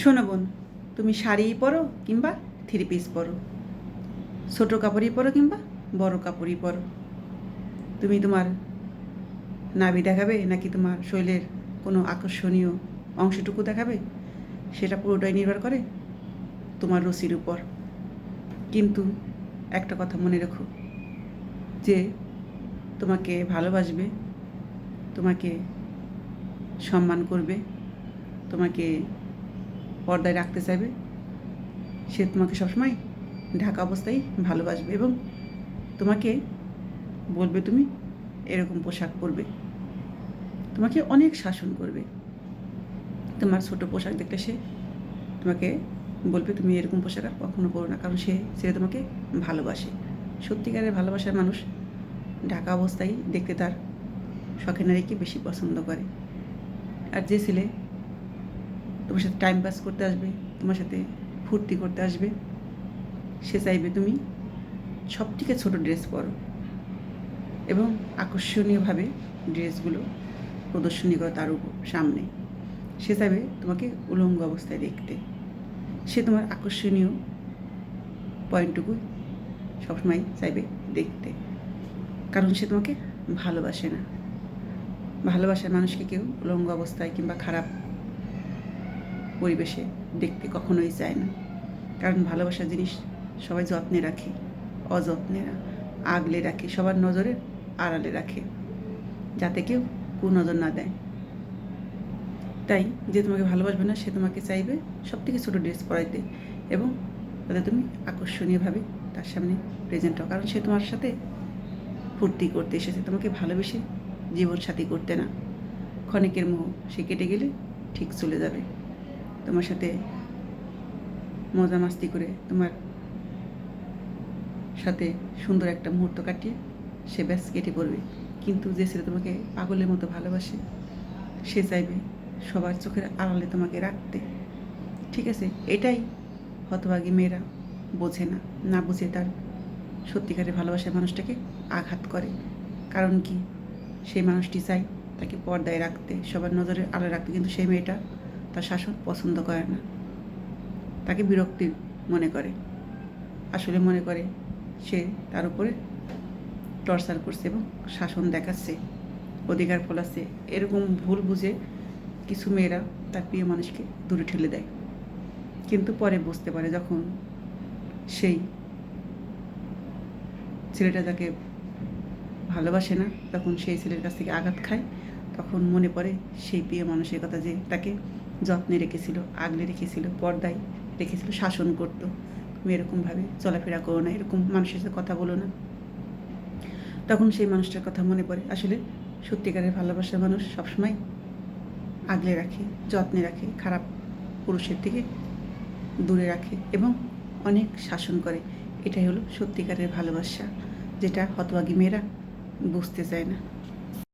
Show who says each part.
Speaker 1: শোনো বোন, তুমি শাড়িই পরো কিংবা থ্রি পিস পরো। ছোটো কাপড়ই পরো কিংবা বড় কাপড়ই পরো। তুমি তোমার নাভি দেখাবে নাকি তোমার শরীরের কোনো আকর্ষণীয় অংশটুকু দেখাবে? সেটা পুরোটাই নির্ভর করে তোমার রুচির উপর। কিন্তু একটা কথা মনে রেখো, যে তোমাকে ভালোবাসবে, তোমাকে সম্মান করবে, তোমাকে পর্দায় রাখতে চাইবে। সে তোমাকে সবসময় ঢাকা অবস্থায় ভালোবাসবে এবং তোমাকে বলবে তুমি এরকম পোশাক পরবে। তোমাকে অনেক শাসন করবে। তোমার ছোট পোশাক দেখলে সে তোমাকে বলবে, তুমি এরকম পোশাক আর কখনো পরো না। কারণ সে সে তোমাকে ভালোবাসে। সত্যিকারের ভালোবাসার মানুষ ঢাকা অবস্থায় দেখতে তার শখের নারীকে বেশি পছন্দ করে। আর যে ছেলে তোমার সাথে টাইম পাস করতে আসবে, তোমার সাথে ফুর্তি করতে আসবে। সে চাইবে তুমি সব থেকে ছোটো ড্রেস পরো এবং আকর্ষণীয়ভাবে ড্রেসগুলো প্রদর্শনী করো তার উপর, সামনে। সে চাইবে তোমাকে উলঙ্গ অবস্থায় দেখতে। সে তোমার আকর্ষণীয় পয়েন্টটুকু সবসময় চাইবে দেখতে। কারণ সে তোমাকে ভালোবাসে না। ভালোবাসার মানুষকে কেউ উলঙ্গ অবস্থায় কিংবা খারাপ পরিবেশে দেখতে কখনোই চায় না। কারণ ভালোবাসার জিনিস সবাই যত্নে রাখে, অযত্নে না আগলে রাখে, সবার নজরে আড়ালে রাখে, যাতে কেউ কুনজর না দেয়। তাই যে তোমাকে ভালোবাসবে না, সে তোমাকে চাইবে সব থেকে ছোটো ড্রেস পরাইতে এবং তাতে তুমি আকর্ষণীয়ভাবে তার সামনে প্রেজেন্ট হও। কারণ সে তোমার সাথে ফুর্তি করতে এসেছে, তোমাকে ভালোবেসে জীবনসাথী করতে না। ক্ষণিকের মোহ, সে কেটে গেলে ঠিক চলে যাবে। তোমার সাথে মজা মাস্তি করে তোমার সাথে সুন্দর একটা মুহূর্ত কাটিয়ে সে ব্যাস কেটে পড়বে। কিন্তু যে ছেলে তোমাকে পাগলের মতো ভালোবাসে, সে চাইবে সবার চোখের আড়ালে তোমাকে রাখতে। ঠিক আছে? এটাই হতভাগী মেয়েরা বোঝে না না বুঝে তার সত্যিকারের ভালোবাসার মানুষটাকে আঘাত করে। কারণ কি? সেই মানুষটি চাই তাকে পর্দায় রাখতে, সবার নজরে আলো রাখতে। কিন্তু সেই মেয়েটা তার শাসন পছন্দ করে না। তাকে বিরক্তি মনে করে। আসলে মনে করে সে তার উপরে টর্চার করছে এবং শাসন দেখাচ্ছে, অধিকার ফলাচ্ছে। এরকম ভুল বুঝে কিছু মেয়েরা তার প্রিয় মানুষকে দূরে ঠেলে দেয়। কিন্তু পরে বুঝতে পারে যখন সেই ছেলেটা যাকে ভালোবাসে না, তখন সেই ছেলের কাছ থেকে আঘাত খায়। তখন মনে পড়ে সেই প্রিয় মানুষের কথা যে তাকে যত্নে রেখেছিল, আগলে রেখেছিল, পর্দায় রেখেছিল, শাসন করতো। তুমি এরকমভাবে চলাফেরা করো না, এরকম মানুষের সাথে কথা বলো না। তখন সেই মানুষটার কথা মনে পড়ে। আসলে সত্যিকারের ভালোবাসার মানুষ সবসময় আগলে রাখে, যত্নে রাখে, খারাপ পুরুষের থেকে দূরে রাখে এবং অনেক শাসন করে। এটাই হলো সত্যিকারের ভালোবাসা, যেটা হতভাগী মেয়েরা বুঝতে চায় না।